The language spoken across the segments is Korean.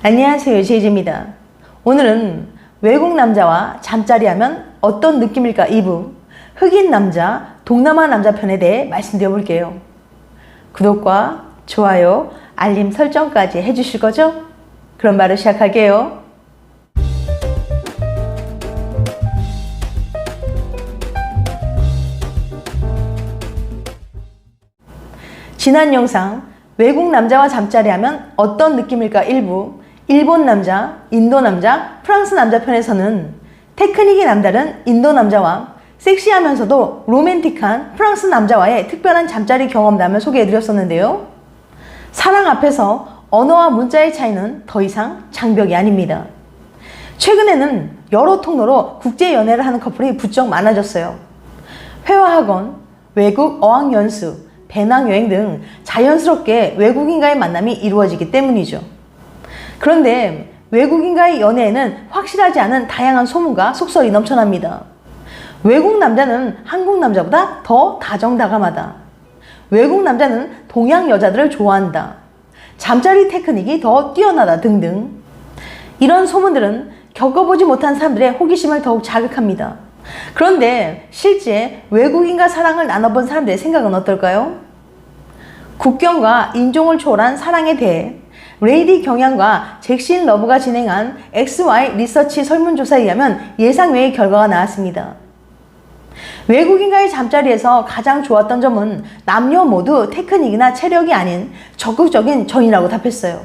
안녕하세요. 제이지입니다. 오늘은 외국 남자와 잠자리 하면 어떤 느낌일까 2부 흑인 남자, 동남아 남자 편에 대해 말씀드려 볼게요. 구독과 좋아요, 알림 설정까지 해주실 거죠? 그럼 바로 시작할게요. 지난 영상 외국 남자와 잠자리 하면 어떤 느낌일까 일부 일본 남자, 인도 남자, 프랑스 남자 편에서는 테크닉이 남다른 인도 남자와 섹시하면서도 로맨틱한 프랑스 남자와의 특별한 잠자리 경험담을 소개해드렸었는데요. 사랑 앞에서 언어와 문자의 차이는 더 이상 장벽이 아닙니다. 최근에는 여러 통로로 국제 연애를 하는 커플이 부쩍 많아졌어요. 회화학원, 외국 어학연수, 배낭여행 등 자연스럽게 외국인과의 만남이 이루어지기 때문이죠. 그런데 외국인과의 연애에는 확실하지 않은 다양한 소문과 속설이 넘쳐납니다. 외국 남자는 한국 남자보다 더 다정다감하다. 외국 남자는 동양 여자들을 좋아한다. 잠자리 테크닉이 더 뛰어나다 등등. 이런 소문들은 겪어보지 못한 사람들의 호기심을 더욱 자극합니다. 그런데 실제 외국인과 사랑을 나눠본 사람들의 생각은 어떨까요? 국경과 인종을 초월한 사랑에 대해 레이디 경향과 잭신 러브가 진행한 XY 리서치 설문조사에 의하면 예상 외의 결과가 나왔습니다. 외국인과의 잠자리에서 가장 좋았던 점은 남녀 모두 테크닉이나 체력이 아닌 적극적인 정이라고 답했어요.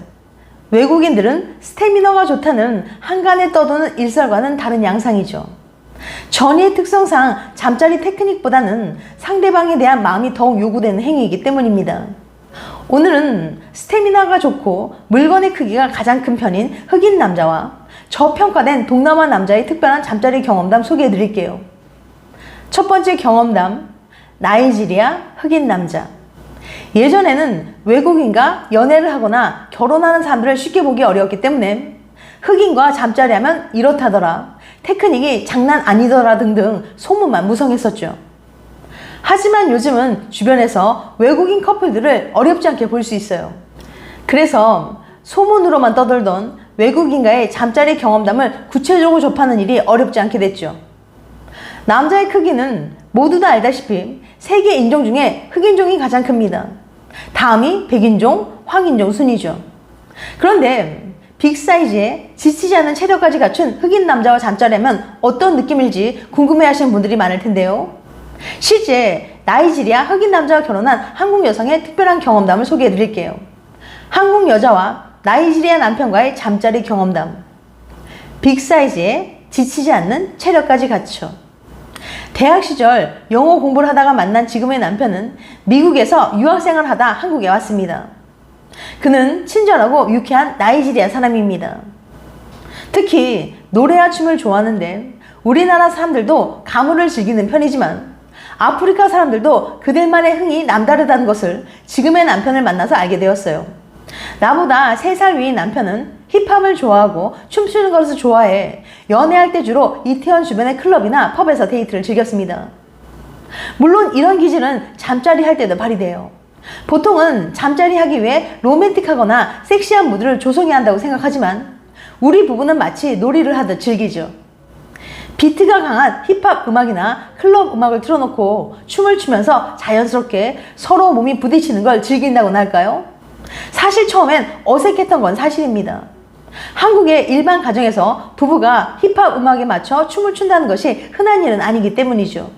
외국인들은 스태미너가 좋다는 한간에 떠도는 일설과는 다른 양상이죠. 전의 특성상 잠자리 테크닉보다는 상대방에 대한 마음이 더욱 요구되는 행위이기 때문입니다. 오늘은 스태미나가 좋고 물건의 크기가 가장 큰 편인 흑인 남자와 저평가된 동남아 남자의 특별한 잠자리 경험담 소개해 드릴게요. 첫 번째 경험담, 나이지리아 흑인 남자. 예전에는 외국인과 연애를 하거나 결혼하는 사람들을 쉽게 보기 어려웠기 때문에 흑인과 잠자리 하면 이렇다더라, 테크닉이 장난 아니더라 등등 소문만 무성했었죠. 하지만 요즘은 주변에서 외국인 커플들을 어렵지 않게 볼 수 있어요. 그래서 소문으로만 떠돌던 외국인과의 잠자리 경험담을 구체적으로 접하는 일이 어렵지 않게 됐죠. 남자의 크기는 모두 다 알다시피 세계 인종 중에 흑인종이 가장 큽니다. 다음이 백인종, 황인종 순이죠. 그런데 빅사이즈에 지치지 않은 체력까지 갖춘 흑인 남자와 잠자리하면 어떤 느낌일지 궁금해 하시는 분들이 많을 텐데요. 실제 나이지리아 흑인 남자와 결혼한 한국 여성의 특별한 경험담을 소개해 드릴게요. 한국 여자와 나이지리아 남편과의 잠자리 경험담. 빅사이즈에 지치지 않는 체력까지 갖춰. 대학 시절 영어 공부를 하다가 만난 지금의 남편은 미국에서 유학생을 하다 한국에 왔습니다. 그는 친절하고 유쾌한 나이지리아 사람입니다. 특히 노래와 춤을 좋아하는데 우리나라 사람들도 가물을 즐기는 편이지만 아프리카 사람들도 그들만의 흥이 남다르다는 것을 지금의 남편을 만나서 알게 되었어요. 나보다 3살 위인 남편은 힙합을 좋아하고 춤추는 것을 좋아해 연애할 때 주로 이태원 주변의 클럽이나 펍에서 데이트를 즐겼습니다. 물론 이런 기질은 잠자리 할 때도 발휘돼요. 보통은 잠자리 하기 위해 로맨틱하거나 섹시한 무드를 조성해야 한다고 생각하지만 우리 부부는 마치 놀이를 하듯 즐기죠. 비트가 강한 힙합 음악이나 클럽 음악을 틀어놓고 춤을 추면서 자연스럽게 서로 몸이 부딪히는 걸 즐긴다고나 할까요? 사실 처음엔 어색했던 건 사실입니다. 한국의 일반 가정에서 부부가 힙합 음악에 맞춰 춤을 춘다는 것이 흔한 일은 아니기 때문이죠.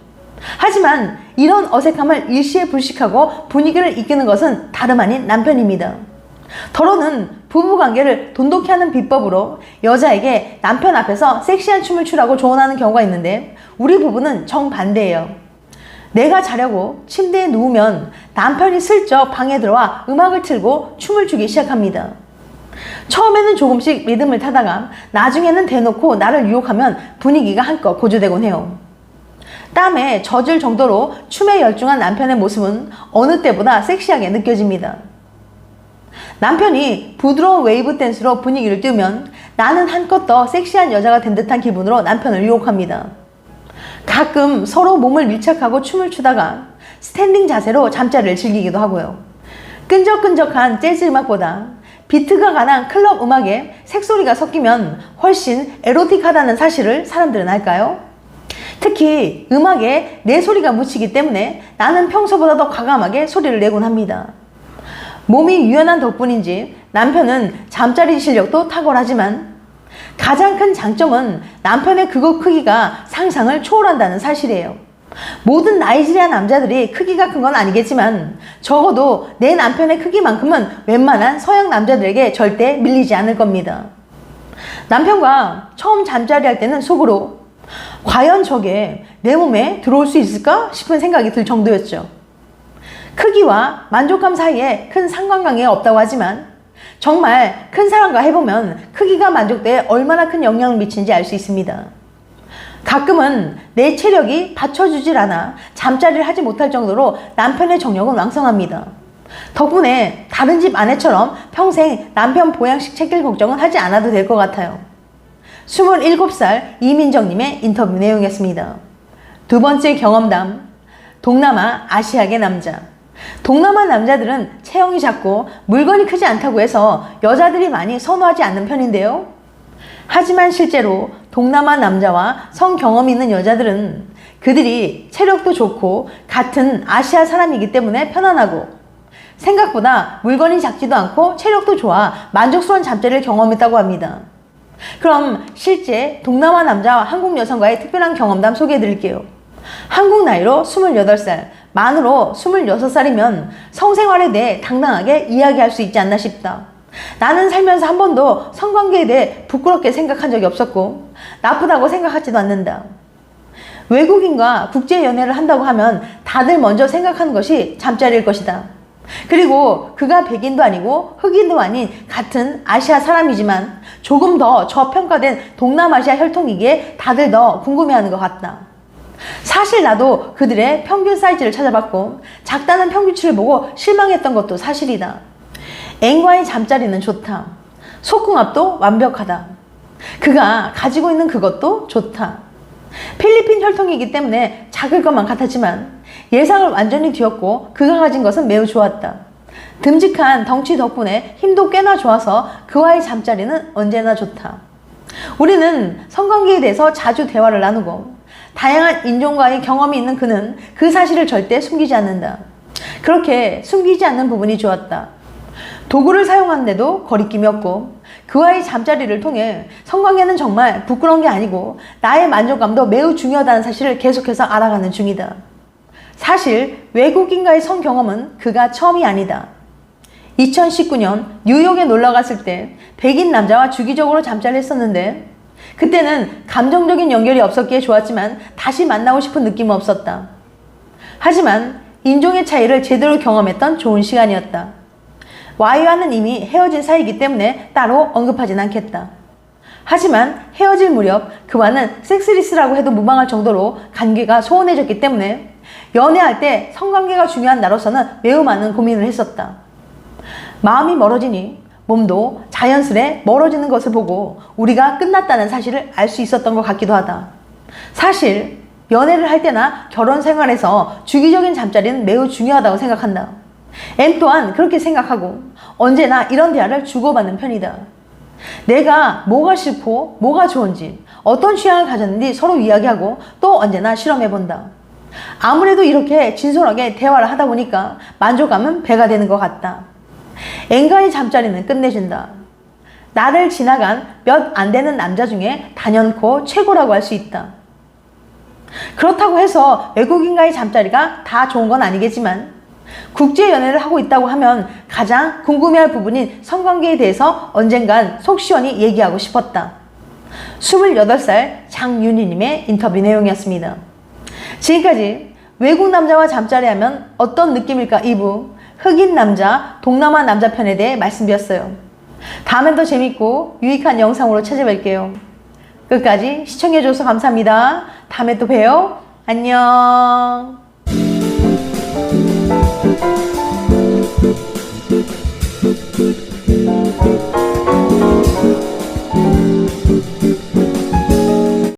하지만 이런 어색함을 일시에 불식하고 분위기를 이끄는 것은 다름 아닌 남편입니다. 더러는 부부 관계를 돈독히 하는 비법으로 여자에게 남편 앞에서 섹시한 춤을 추라고 조언하는 경우가 있는데 우리 부부는 정반대예요. 내가 자려고 침대에 누우면 남편이 슬쩍 방에 들어와 음악을 틀고 춤을 추기 시작합니다. 처음에는 조금씩 리듬을 타다가 나중에는 대놓고 나를 유혹하면 분위기가 한껏 고조되곤 해요. 땀에 젖을 정도로 춤에 열중한 남편의 모습은 어느 때보다 섹시하게 느껴집니다. 남편이 부드러운 웨이브 댄스로 분위기를 띄우면 나는 한껏 더 섹시한 여자가 된 듯한 기분으로 남편을 유혹합니다. 가끔 서로 몸을 밀착하고 춤을 추다가 스탠딩 자세로 잠자리를 즐기기도 하고요. 끈적끈적한 재즈 음악보다 비트가 가난 클럽 음악에 색소리가 섞이면 훨씬 에로틱하다는 사실을 사람들은 알까요? 특히 음악에 내 소리가 묻히기 때문에 나는 평소보다 더 과감하게 소리를 내곤 합니다. 몸이 유연한 덕분인지 남편은 잠자리 실력도 탁월하지만 가장 큰 장점은 남편의 그곳 크기가 상상을 초월한다는 사실이에요. 모든 나이지리아 남자들이 크기가 큰 건 아니겠지만 적어도 내 남편의 크기만큼은 웬만한 서양 남자들에게 절대 밀리지 않을 겁니다. 남편과 처음 잠자리 할 때는 속으로 과연 저게 내 몸에 들어올 수 있을까 싶은 생각이 들 정도였죠. 크기와 만족감 사이에 큰 상관관계가 없다고 하지만 정말 큰 사람과 해보면 크기가 만족대에 얼마나 큰 영향을 미치는지 알 수 있습니다. 가끔은 내 체력이 받쳐주질 않아 잠자리를 하지 못할 정도로 남편의 정력은 왕성합니다. 덕분에 다른 집 아내처럼 평생 남편 보양식 챙길 걱정은 하지 않아도 될 것 같아요. 27살 이민정님의 인터뷰 내용이었습니다. 두 번째 경험담. 동남아 아시아계 남자. 동남아 남자들은 체형이 작고 물건이 크지 않다고 해서 여자들이 많이 선호하지 않는 편인데요. 하지만 실제로 동남아 남자와 성 경험이 있는 여자들은 그들이 체력도 좋고 같은 아시아 사람이기 때문에 편안하고 생각보다 물건이 작지도 않고 체력도 좋아 만족스러운 잠자리를 경험했다고 합니다. 그럼 실제 동남아 남자와 한국 여성과의 특별한 경험담 소개해 드릴게요. 한국 나이로 28살, 만으로 26살이면 성생활에 대해 당당하게 이야기할 수 있지 않나 싶다. 나는 살면서 한 번도 성관계에 대해 부끄럽게 생각한 적이 없었고, 나쁘다고 생각하지도 않는다. 외국인과 국제 연애를 한다고 하면 다들 먼저 생각하는 것이 잠자리일 것이다. 그리고 그가 백인도 아니고 흑인도 아닌 같은 아시아 사람이지만 조금 더 저평가된 동남아시아 혈통이기에 다들 더 궁금해하는 것 같다. 사실 나도 그들의 평균 사이즈를 찾아봤고 작다는 평균치를 보고 실망했던 것도 사실이다. 앵과의 잠자리는 좋다. 속궁합도 완벽하다. 그가 가지고 있는 그것도 좋다. 필리핀 혈통이기 때문에 작을 것만 같았지만 예상을 완전히 뒤엎고 그가 가진 것은 매우 좋았다. 듬직한 덩치 덕분에 힘도 꽤나 좋아서 그와의 잠자리는 언제나 좋다. 우리는 성관계에 대해서 자주 대화를 나누고 다양한 인종과의 경험이 있는 그는 그 사실을 절대 숨기지 않는다. 그렇게 숨기지 않는 부분이 좋았다. 도구를 사용하는데도 거리낌이 없고 그와의 잠자리를 통해 성관계는 정말 부끄러운 게 아니고 나의 만족감도 매우 중요하다는 사실을 계속해서 알아가는 중이다. 사실 외국인과의 성 경험은 그가 처음이 아니다. 2019년 뉴욕에 놀러 갔을 때 백인 남자와 주기적으로 잠자리를 했었는데 그때는 감정적인 연결이 없었기에 좋았지만 다시 만나고 싶은 느낌은 없었다. 하지만 인종의 차이를 제대로 경험했던 좋은 시간이었다. Y와는 이미 헤어진 사이이기 때문에 따로 언급하진 않겠다. 하지만 헤어질 무렵 그와는 섹스리스라고 해도 무방할 정도로 관계가 소원해졌기 때문에 연애할 때 성관계가 중요한 나로서는 매우 많은 고민을 했었다. 마음이 멀어지니 몸도 자연스레 멀어지는 것을 보고 우리가 끝났다는 사실을 알 수 있었던 것 같기도 하다. 사실 연애를 할 때나 결혼 생활에서 주기적인 잠자리는 매우 중요하다고 생각한다. M 또한 그렇게 생각하고 언제나 이런 대화를 주고받는 편이다. 내가 뭐가 싫고 뭐가 좋은지 어떤 취향을 가졌는지 서로 이야기하고 또 언제나 실험해본다. 아무래도 이렇게 진솔하게 대화를 하다 보니까 만족감은 배가 되는 것 같다. 앵가의 잠자리는 끝내준다. 나를 지나간 몇 안 되는 남자 중에 단연코 최고라고 할 수 있다. 그렇다고 해서 외국인과의 잠자리가 다 좋은 건 아니겠지만 국제 연애를 하고 있다고 하면 가장 궁금해할 부분인 성관계에 대해서 언젠간 속 시원히 얘기하고 싶었다. 28살 장윤희님의 인터뷰 내용이었습니다. 지금까지 외국 남자와 잠자리 하면 어떤 느낌일까 2부 흑인 남자, 동남아 남자 편에 대해 말씀드렸어요. 다음엔 더 재밌고 유익한 영상으로 찾아뵐게요. 끝까지 시청해줘서 감사합니다. 다음에 또 봬요. 안녕.